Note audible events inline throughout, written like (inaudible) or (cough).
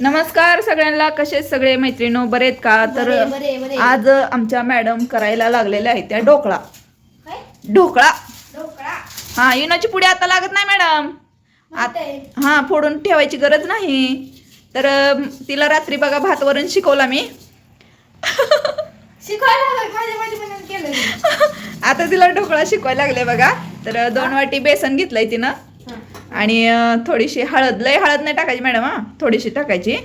नमस्कार सगळ्यांना. कसे सगळे मैत्रिणो? बरेत का? तर बरे, बरे, बरे. आज आमच्या मॅडम करायला लागलेल्या आहेत त्या ढोकळा? ढोकळा. ढोकळा? हा युनाची पुढे आता लागत नाही मॅडम. आहे. हा फोडून ठेवायची गरज नाही. तर अम, तिला रात्री बघा भात वरण शिकवला मी शिकवायला हवं, माझ्या माझ्या मनाने केलं मी. आता तिला ढोकळा शिकवायला लागले बघा. तर दोन वाटी बेसन घेतलंय तिनं. आणि थोडीशी हळद लय हळद नाही टाकायची मॅडम हा. थोडीशी टाकायची.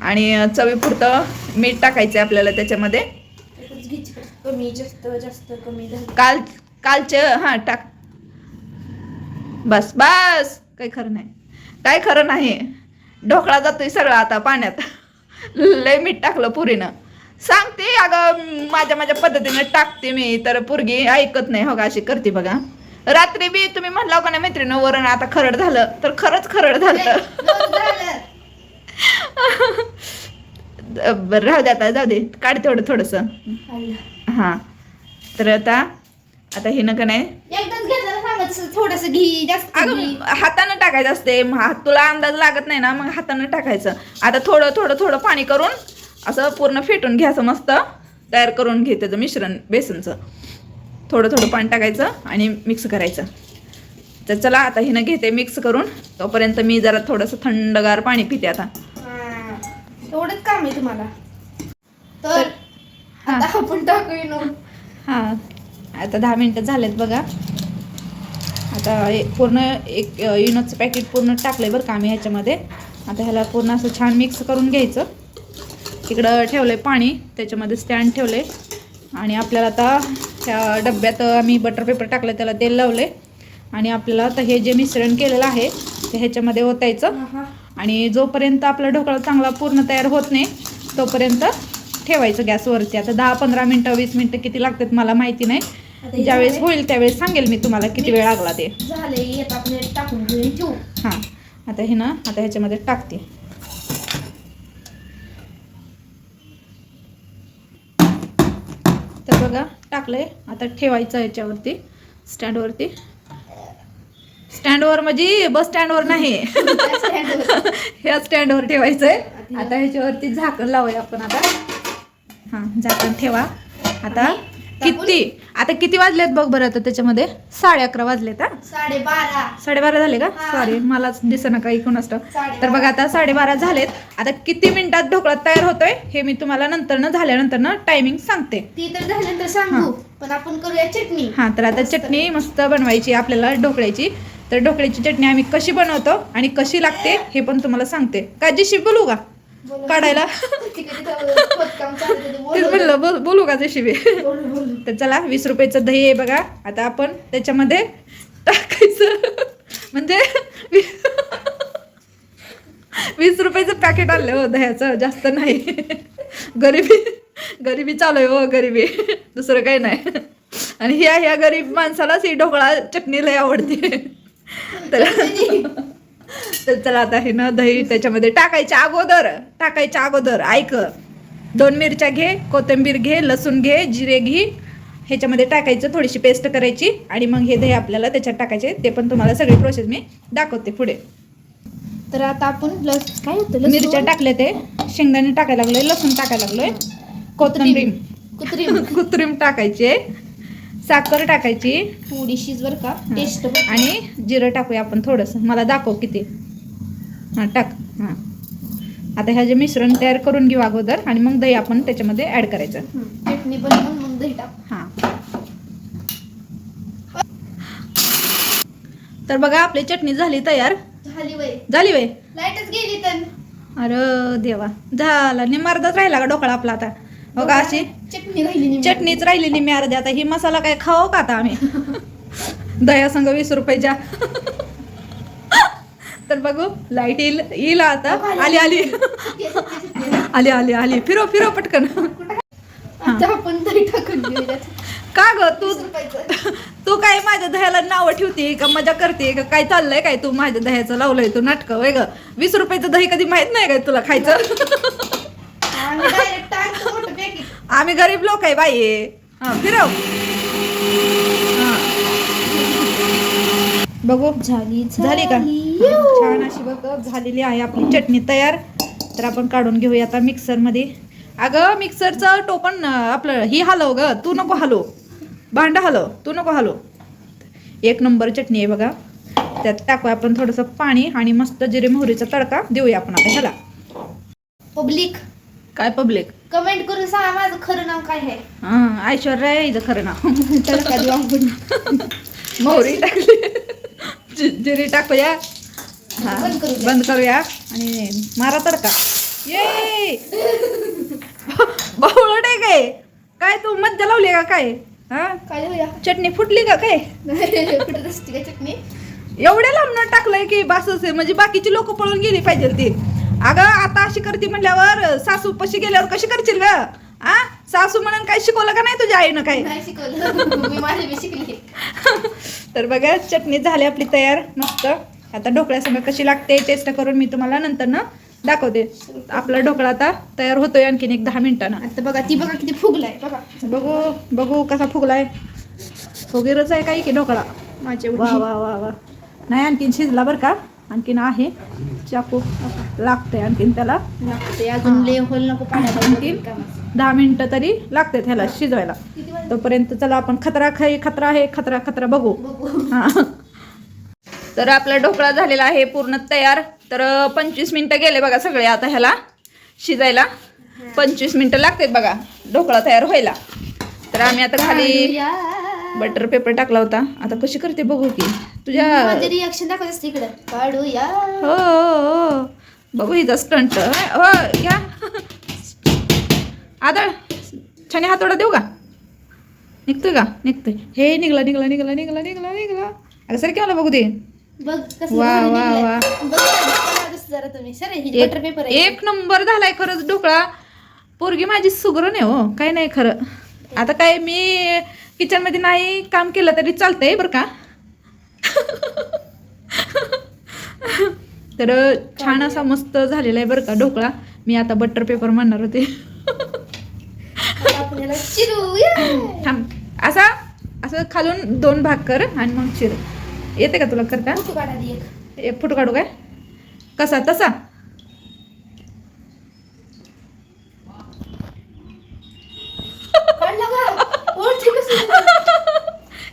आणि चवीपुरतं मीठ टाकायचं आपल्याला त्याच्यामध्ये. कमी जास्त जास्त कमी काल कालचं हां टाक. बस बस. काही खरं नाही. काय खरं नाही. ढोकळा जातोय सगळा आता पाण्यात. लय मीठ टाकलं पुरीनं. सांगते अगं माझ्या माझ्या पद्धतीनं टाकते मी. तर पुरगी ऐकत नाही हो का? अशी करते बघा. रात्री बी तुम्ही म्हणला का नाही मैत्रिणी वरण आता खरड झालं तर खरंच खरड झालं. बरं राहू दे आता जाऊ दे काढ तेवढं थोडंसं. हां. तर आता आता हिनं का नाही? थोडस घी जास्त अगं हातानं टाकायचं असते तुला अंदाज लागत नाही ना मग हातानं टाकायचं. आता थोडं थोडं थोडं पाणी करून असं पूर्ण फेटून घ्यायचं मस्त तयार करून घे त्याचं मिश्रण बेसनचं. थोडं थोडं पाणी टाकायचं आणि मिक्स करायचं. तर चला आता हिनं घेते मिक्स करून. तोपर्यंत मी जरा थोडंसं थंडगार पाणी पिते आता. एवढंच काम आहे तुम्हाला? तर हा. आता आपण टाकूया ना. हां आता दहा मिनटं झालेत बघा. आता पूर्ण एक अ, इनोचं पॅकेट पूर्ण टाकलं आहे बरं का आम्ही ह्याच्यामध्ये. आता ह्याला पूर्ण असं छान मिक्स करून घ्यायचं. इकडं ठेवलं आहे पाणी त्याच्यामध्ये स्टँड ठेवलं आहे आणि आपल्याला आता ह्या डब्यात आम्ही बटर पेपर टाकलं त्याला तेल लावलं आहे आणि आपल्याला आता हे जे मिश्रण केलेलं आहे ते ह्याच्यामध्ये ओतायचं. आणि जोपर्यंत आपला ढोकळा चांगला पूर्ण तयार होत नाही तोपर्यंत ठेवायचं गॅसवरती आता दहा पंधरा मिनटं वीस मिनटं किती लागतात मला माहिती नाही. ज्यावेळेस? होईल त्यावेळेस सांगेल मी तुम्हाला किती वेळ लागला ते. हां. आता हे ना आता ह्याच्यामध्ये टाकते. बघा बघा टाकलंय. आता ठेवायचं याच्यावरती स्टँडवरती. स्टँडवर म्हणजे बस स्टँडवर नाही. ह्या स्टँडवर ठेवायचं आहे आता ह्याच्यावरती झाकण लावूया आपण आता. हां झाकण ठेवा. आता किती? आता किती वाजलेत बघ बरं आता त्याच्यामध्ये? साडे अकरा वाजलेत हा? साडेबारा. साडेबारा झाले का. सॉरी मलाच दिसेना कोण असतं. तर बघा आता साडेबारा झालेत. आता किती मिनिटात ढोकळा तयार होतोय हे मी तुम्हाला नंतर झाल्यानंतर ना टायमिंग सांगते. ती तर झाल्यानंतर सांगू पण आपण करूया चटणी. हा तर आता चटणी मस्त बनवायची आपल्याला ढोकळ्याची. तर ढोकळ्याची चटणी आम्ही कशी बनवतो आणि कशी लागते हे पण तुम्हाला सांगते. काजीशी बोलू का. काढायला? तेच बोलू. म्हणलं बोल- बोलू का जशी बोलू. तर चला वीस रुपयाचं दही आहे बघा. आता आपण त्याच्यामध्ये टाकायचं. म्हणजे वीस रुपयाचं पॅकेट आणलं हो दह्याचं. जास्त नाही. गरिबी गरिबी चालू आहे हो गरिबी. दुसरं काही नाही. आणि ह्या ह्या गरीब माणसालाच ही ढोकळा चटणी लय आवडते. तर तर चला आता हे ना दही त्याच्यामध्ये टाकायच्या अगोदर टाकायच्या अगोदर ऐक. दोन मिरच्या घे कोथिंबीर घे लसूण घे जिरे घे. ह्याच्यामध्ये टाकायचं थोडीशी पेस्ट करायची आणि मग हे दही आपल्याला त्याच्यात टाकायचे. ते पण तुम्हाला सगळी प्रोसेस मी दाखवते पुढे. तर आता आपण लस काय होतं? मिरच्या टाकले ते. शेंगदाणे टाकायला लागलोय लसूण टाकायला लागलोय. कोथिंबीर. कुत्रीम. कुत्रीम. (laughs) टाकायचे. साखर टाकायची. थोडीशीच बर का. टेस्ट आणि जिरं टाकूया आपण थोडंसं. मला दाखव किती. हां टाक. हां. आता ह्याचे मिश्रण तयार करून घेऊ अगोदर आणि मग दही आपण त्याच्यामध्ये ॲड करायचं. चटणी बनवून मग दही टाक. हां. तर बघा आपली चटणी झाली तयार. झाली वय झाली वय लाईटच गेली तर. अरे देवा. झाला. निमार्धाच राहिला का ढोकळा आपला आता. हो का अशी. चटणी राहिली चटणीच राहिली निम्मी अर्धी आता ही मसाला काय खाओ का आता आम्ही? (laughs) दया संघ वीस रुपयाच्या. तर बघू लाइट येईल येईल आता. आली आली (laughs) आली. आली. आली फिरो फिरो पटकन. का ग? तू. (laughs) तू काय माझ्या दह्याला नाव ठेवते का मजा करते का काय चाललंय काय तू? माझ्या दह्याचं लावलंय तू नाटक वय ग? वीस रुपयाचं दही कधी माहीत नाही काय तुला खायचं? आम्ही गरीब लोक आहे बाई. हा फिरव. बघू. झाली झाली. का छान अशी बघ झालेली आहे आपली चटणी तयार. तर आपण काढून घेऊया आता मिक्सरमध्ये. अगं मिक्सरचं टोपण आपलं ही हलव ग. तू नको हलव. भांडं हलव. तू नको हलव. एक नंबर चटणी आहे बघा. त्यात टाकूया आपण थोडंसं पाणी आणि मस्त जिरे मोहरीचा तडका देऊया आपण आता ह्याला. पब्लिक. काय पब्लिक? कमेंट करून सांगा माझं खरं नाव काय आहे. हां ऐश्वर्या हिचं खरं नाव. (laughs) तडका देऊ आपण. मोहरी टाकली. जिरे टाकूया. हा. बंद करूया. आणि मारा तडका. ये बावळट (laughs) आहे काय? काय तू मज्जा लावली का काय? हा? काय चटणी फुटली का काय? (laughs) चटणी? एवढ्या लांबनं टाकलंय की बासच आहे म्हणजे बाकीची लोक पळून गेली पाहिजे ती. अगं आता अशी करते म्हणल्यावर सासू पशी गेल्यावर कशी करशील ग? आ? सासू म्हणून काय शिकवलं का नाही तुझ्या आईनं काय? शिकवलं. तर बघा चटणी झाली आपली तयार मस्त. आता ढोकळ्यासंग कशी लागते टेस्ट करून मी तुम्हाला नंतर ना दाखवते. आपला ढोकळा आता तयार होतोय आणखीन एक दहा मिनिटानं. आता बघा ती बघा किती फुगलाय. बघा. बघू बघू कसा फुगलाय. फुगीरच आहे काही की ढोकळा? माझ्या वा वा वा वा. नाही आणखीन शिजला बरं का? आणखीन आहे. चाकू लागतंय आणखीन त्याला. लागते अजून लय होल नको आणखीन दहा मिनिटं तरी लागते त्याला शिजवायला? तोपर्यंत चला आपण खतरा खाई खतरा आहे खतरा खतरा बघू. बघू. हा. तर आपला ढोकळा झालेला आहे पूर्ण तयार. तर पंचवीस मिनिटं गेले बघा सगळे आता ह्याला शिजायला. पंचवीस मिनिटं लागतात बघा ढोकळा तयार व्हायला. तर आम्ही आता खाली बटर पेपर टाकला होता. आता कशी करते बघू की. तुझ्या माझे रिॲक्शन दाखवत असते इकडं. काढूया. हो हो, हो. बघू हिचा स्टंट हो घ्या. आदळ. छाने हातोडा देऊ का? निघतोय का? निघतोय. हे निघला निघला निघला निघला निघला निघला. अगं सर मला बघू दे? बघ वा, वा. वा. जरा, तुम्ही. सर ही बटर पेपर एक नंबर झालाय खरंच ढोकळा. पोरगी माझी सुगरण आहे हो काय नाही खरं. आता काय मी किचनमध्ये नाही काम केलं तरी चालतंय बरं का? तर छान असा मस्त झालेला आहे बरं का ढोकळा. मी आता बटर पेपर म्हणणार होते. थांब. असा असं खालून दोन भाग कर आणि मग चिर. येते का तुला करता? फोटो काढा आधी एक. फोटो काढू काय? कसा तसा?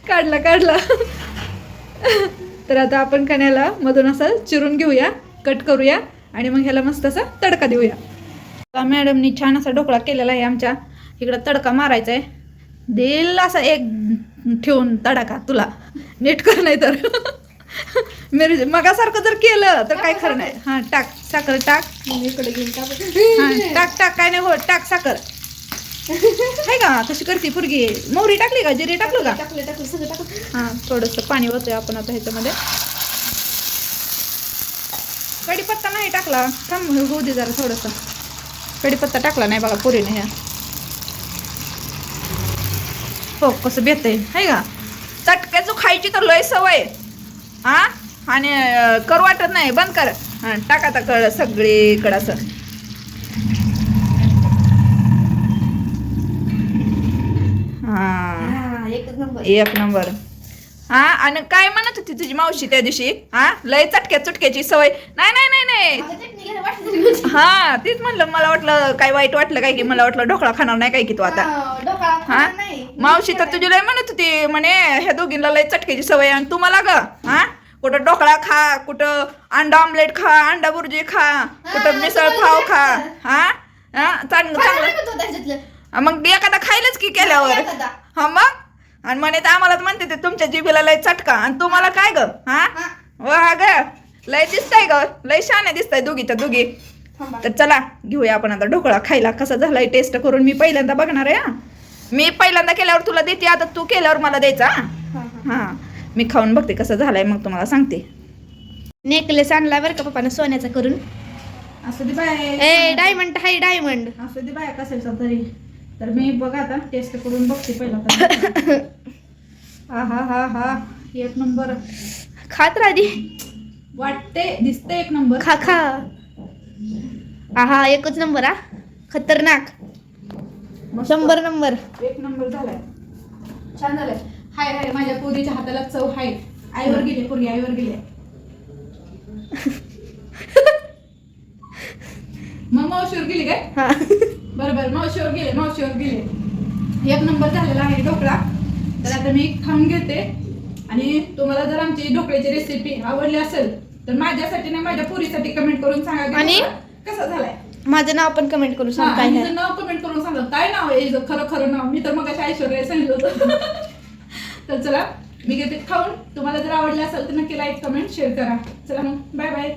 काढला काढला. तर आता आपण कण्याला मधून असं चिरून घेऊया कट करूया आणि मग ह्याला मस्त असा तडका देऊया. मॅडमनी छान असा ढोकळा केलेला आहे आमच्या. इकडं तडका मारायचा आहे. देईल असा एक ठेवून तडाका तुला. नीट कर नाही तर. (laughs) मिरची मगासारखं जर केलं तर काय खरं नाही. हां टाक साखर टाक. इकडे घेऊन टाक टाक काय नाही हो टाक साखर. आहे का? कशी करते पुरगी? मोहरी टाकली का? जिरे टाकलं का? टाकलं टाकलं सगळं टाकलं हां थोडंसं पाणी होतंय आपण आता ह्याच्यामध्ये. कढीपत्ता नाही टाकला. थांब होऊ दे जरा थोडंसं. कढीपत्ता टाकला नाही बघा पुरीने ह्या. हो कसं बेतय आहे का? चटक्याचं खायची तर लय सवय. हा? आणि करू वाटत नाही. बंद कर. हां टाक आता कळ सगळीकडं असं हां हा एकच नंबर. एक नंबर. हा आणि काय म्हणत होती तुझी मावशी त्या दिवशी? हा लय चटक्या चुटक्याची सवय. नाही नाही नाही मला होती. हा तेच म्हणलं मला वाटलं काय वाईट वाटलं काय की मला वाटलं ढोकळा खाणार नाही काय की तू आता. हा, मावशी तर तुझी लय म्हणत होती म्हणे ह्या दोघींना लय चटक्याची सवय आणि तुम्हाला ग हा? कुठं ढोकळा खा कुठं अंडा ऑमलेट खा अंडा बुर्जी खा कुठं मिसळ पाव खा हा? हा चांगलं मला चांगलं. मग एखादा खायलाच की केल्यावर. हा मग? आणि म्हणे तर आम्हाला तर म्हणते ते तुमच्या जिभेला लय चटका. आणि तुम्हाला काय ग? हा? हा. वा ग. लय दिसताय ग. लय छान दिसताय दोघीच्या दोघी. थांबा. तर चला घेऊया आपण आता ढोकळा खायला. कसा झालाय टेस्ट करून मी पहिल्यांदा बघणार आहे हा. मी पहिल्यांदा केल्यावर तुला देते आता तू केल्यावर मला द्यायचा हा? मी खाऊन बघते कसं झालाय मग तुम्हाला सांगते. नेकलेस आणला बरं का पप्पानं सोन्याचा करून? असं दे buy a diamond hi diamond. असं दे बाय कसायचा तरी. तर मी बघा आता टेस्ट करून बघते पहिला (laughs) हा हा हा हा. एक नंबर. खात राधी वाटते दिसते एक नंबर. खा खा. हा हा एकच नंबर हा. खतरनाक. शंभर नंबर. एक नंबर झालाय. छान झालाय. हाय हाय. माझ्या पोरीच्या हाताला चव हाय. आईवर गेले पोरी आईवर गेले. (laughs) मग मावशीवर गेली काय? हा बरं बरं मावशीवर गेले मावशीवर गेले. एक नंबर झालेला आहे ढोकळा. तर आता मी खाऊन घेते. आणि तुम्हाला जर आमची ढोकळ्याची रेसिपी आवडली असेल तर माझ्यासाठी नाही माझ्या पुरीसाठी कमेंट करून सांगा आणि? कसा झालाय. माझं नाव पण कमेंट करू हा, सांग काय तिचं नाव कमेंट करून सांगा. काय नाव आहे हिचं खरं खरं नाव. मी तर मग ऐश्वर्या सांगितलं होतं. (laughs) तर चला मी घेते खाऊन. तुम्हाला जर आवडलं असेल तर नक्की लाईक कमेंट शेअर करा. चला मग बाय बाय